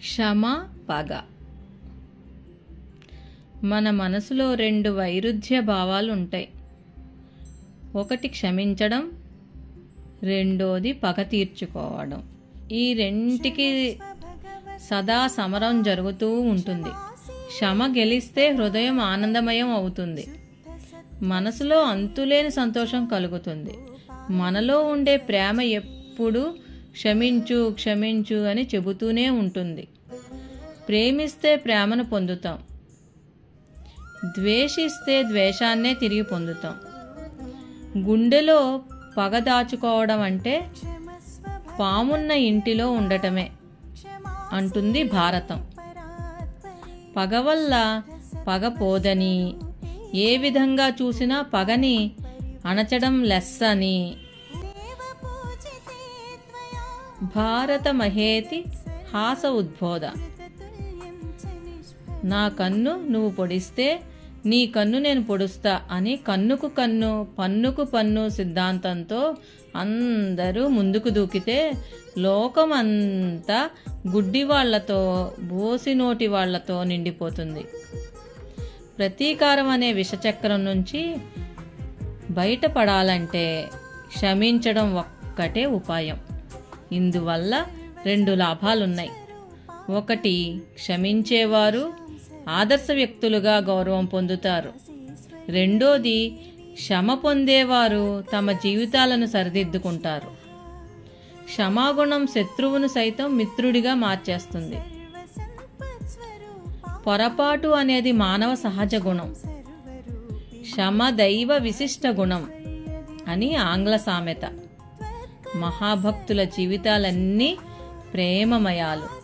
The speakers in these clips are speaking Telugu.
క్షమ పగ. మన మనసులో రెండు వైరుధ్య భావాలు ఉంటాయి ఒకటి క్షమించడం రెండోది పగ తీర్చుకోవడం. ఈ రెంటికి సదా సమరం జరుగుతూ ఉంటుంది. క్షమ గెలిస్తే హృదయం ఆనందమయం అవుతుంది. మనసులో అంతులేని సంతోషం కలుగుతుంది. మనలో ఉండే ప్రేమ ఎప్పుడు క్షమించు క్షమించు అని చెబుతూనే ఉంటుంది. ప్రేమిస్తే ప్రేమను పొందుతాం. ద్వేషిస్తే ద్వేషాన్నే తిరిగి పొందుతాం. గుండెలో పగ దాచుకోవడం అంటే పామున్న ఇంటిలో ఉండటమే అంటుంది భారతం. పగ వల్ల పగ పోదని ఏ విధంగా చూసినా పగని అణచడం లెస్ అని భారత మహేతి హాస ఉద్బోధ. నా కన్ను నువ్వు పొడిస్తే నీ కన్ను నేను పొడుస్తా అని కన్నుకు కన్ను పన్నుకు పన్ను సిద్ధాంతంతో అందరూ ముందుకు దూకితే లోకమంతా గుడ్డి వాళ్ళతో బోసి నోటి వాళ్ళతో నిండిపోతుంది. ప్రతీకారం అనే విషచక్రం నుంచి బయటపడాలంటే క్షమించడం ఒక్కటే ఉపాయం. ఇందువల్ల రెండు లాభాలున్నాయి. ఒకటి క్షమించేవారు ఆదర్శ వ్యక్తులుగా గౌరవం పొందుతారు. రెండోది క్షమ పొందేవారు తమ జీవితాలను సరిదిద్దుకుంటారు. క్షమాగుణం శత్రువును సైతం మిత్రుడిగా మార్చేస్తుంది. పొరపాటు అనేది మానవ సహజ గుణం. క్షమ దైవ విశిష్ట గుణం అని ఆంగ్ల సామెత. మహాభక్తుల జీవితాలన్నీ ప్రేమమయాలు.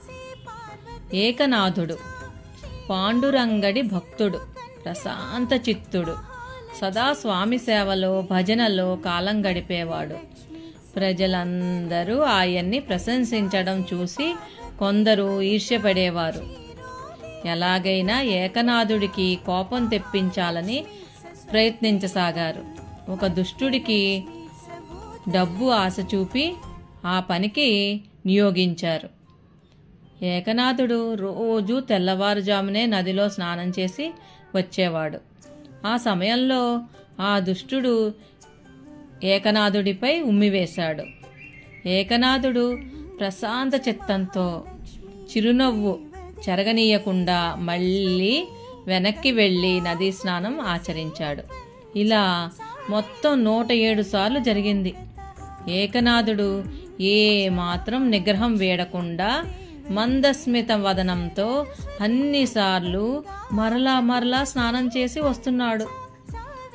ఏకనాథుడు పాండురంగడి భక్తుడు ప్రశాంత చిత్తుడు సదా స్వామి సేవలో భజనలో కాలం గడిపేవాడు. ప్రజలందరూ ఆయన్ని ప్రశంసించడం చూసి కొందరు ఈర్ష్యపడేవారు. ఎలాగైనా ఏకనాథుడికి కోపం తెప్పించాలని ప్రయత్నించసాగారు. ఒక దుష్టుడికి డబ్బు ఆశ చూపి ఆ పనికి నియోగించారు. ఏకనాథుడు రోజు తెల్లవారుజామునే నదిలో స్నానం చేసి వచ్చేవాడు. ఆ సమయంలో ఆ దుష్టుడు ఏకనాథుడిపై ఉమ్మివేశాడు ఏకనాథుడు ప్రశాంత చిత్తంతో చిరునవ్వు చెరగనీయకుండా మళ్ళీ వెనక్కి వెళ్ళి నదీ స్నానం ఆచరించాడు. ఇలా మొత్తం నూట ఏడు సార్లు జరిగింది. ఏకనాథుడు. ఏ మాత్రం నిగ్రహం వేడకుండా మందస్మిత వదనంతో అన్నిసార్లు మరలా మరలా స్నానం చేసి వస్తున్నాడు.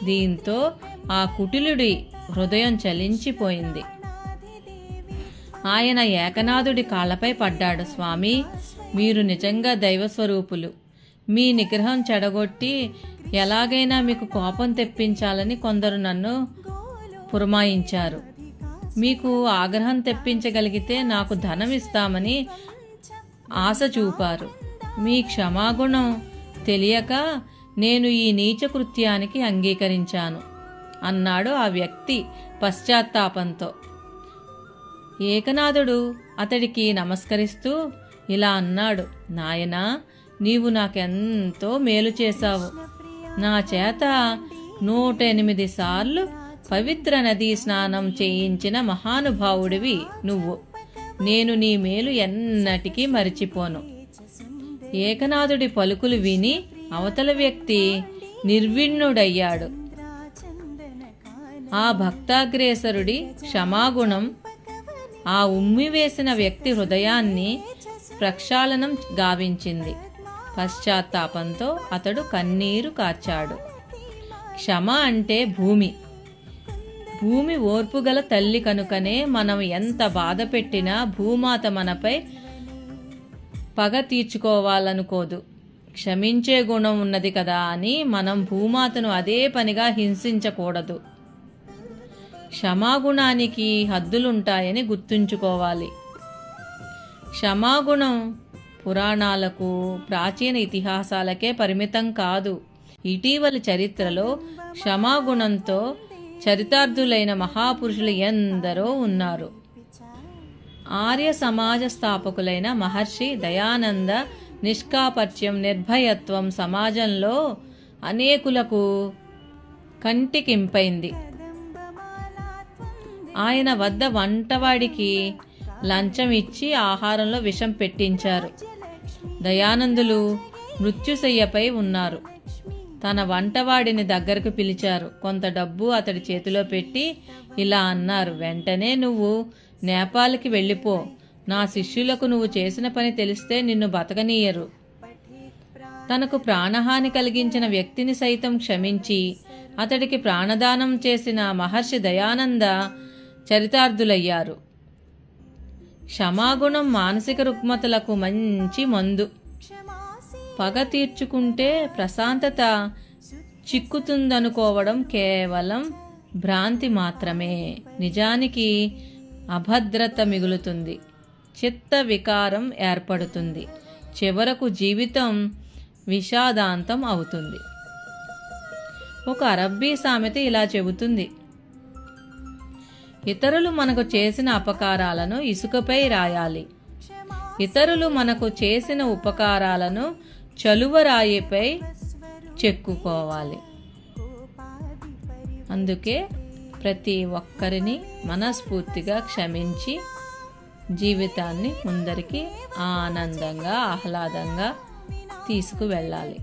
దీంతో ఆ కుటిలుడి హృదయం చలించిపోయింది. ఆయన ఏకనాథుడి కాళ్ళపై పడ్డాడు. స్వామి మీరు నిజంగా దైవస్వరూపులు. మీ నిగ్రహం చెడగొట్టి ఎలాగైనా మీకు కోపం తెప్పించాలని కొందరు నన్ను పురమాయించారు. మీకు ఆగ్రహం తెప్పించగలిగితే నాకు ధనం ఇస్తామని ఆశ చూపారు. మీ క్షమాగుణం తెలియక నేను ఈ నీచ కృత్యానికి అంగీకరించాను అన్నాడు ఆ వ్యక్తి పశ్చాత్తాపంతో. ఏకనాథుడు అతడికి నమస్కరిస్తూ ఇలా అన్నాడు నాయనా నీవు నాకెంతో మేలు చేశావు. నా చేత నూట ఎనిమిది సార్లు పవిత్ర నదీ స్నానం చేయించిన మహానుభావుడివి నువ్వు. నేను నీ మేలు ఎన్నటికీ మరిచిపోను. ఏకనాథుడి పలుకులు విని అవతల వ్యక్తి నిర్విణ్ణుడయ్యాడు. ఆ భక్తాగ్రేసరుడి క్షమాగుణం ఆ ఉమ్మివేసిన వ్యక్తి హృదయాన్ని ప్రక్షాళనం గావించింది. పశ్చాత్తాపంతో అతడు కన్నీరు కార్చాడు. క్షమ అంటే భూమి. భూమి ఓర్పుగల తల్లి కనుకనే మనం ఎంత బాధ పెట్టినా భూమాత మనపై పగ తీర్చుకోవాలనుకోదు. క్షమించే గుణం ఉన్నది కదా అని మనం భూమాతను అదే పనిగా హింసించకూడదు. క్షమాగుణానికి హద్దులుంటాయని గుర్తుంచుకోవాలి. క్షమాగుణం పురాణాలకు ప్రాచీన ఇతిహాసాలకే పరిమితం కాదు. ఇటీవలి చరిత్రలో క్షమాగుణంతో చరితార్థులైన మహాపురుషులు ఎందరో ఉన్నారు. ఆర్య సమాజ స్థాపకులైన మహర్షి దయానంద నిష్కాపర్చ్యం నిర్భయత్వం సమాజంలో అనేకులకు కంటికింపైంది. ఆయన వద్ద వంటవాడికి లంచం ఇచ్చి ఆహారంలో విషం పెట్టించారు. దయానందులు మృత్యుశయ్యపై ఉన్నారు. తన వంటవాడిని దగ్గరకు పిలిచారు. కొంత డబ్బు అతడి చేతిలో పెట్టి ఇలా అన్నారు వెంటనే నువ్వు నేపాల్కి వెళ్ళిపో. నా శిష్యులకు నువ్వు చేసిన పని తెలిస్తే నిన్ను బతకనీయరు. తనకు ప్రాణహాని కలిగించిన వ్యక్తిని సైతం క్షమించి అతడికి ప్రాణదానం చేసిన మహర్షి దయానంద చరితార్థులయ్యారు. క్షమాగుణం మానసిక రుగ్మతలకు మంచి మందు. పగ తీర్చుకుంటే ప్రశాంతత చిక్కుతుందనుకోవడం కేవలం భ్రాంతి మాత్రమే. నిజానికి అభద్రత మిగులుతుంది. చిత్త వికారం ఏర్పడుతుంది. చివరకు జీవితం విషాదాంతం అవుతుంది. ఒక అరబ్బీ సామెత ఇలా చెబుతుంది. ఇతరులు మనకు చేసిన అపకారాలను ఇసుకపై రాయాలి. ఇతరులు మనకు చేసిన ఉపకారాలను చలువరాయిపై చెక్కుకోవాలి. అందుకే ప్రతి ఒక్కరిని మనస్ఫూర్తిగా క్షమించి జీవితాన్ని ముందరికి ఆనందంగా ఆహ్లాదంగా తీసుకువెళ్ళాలి.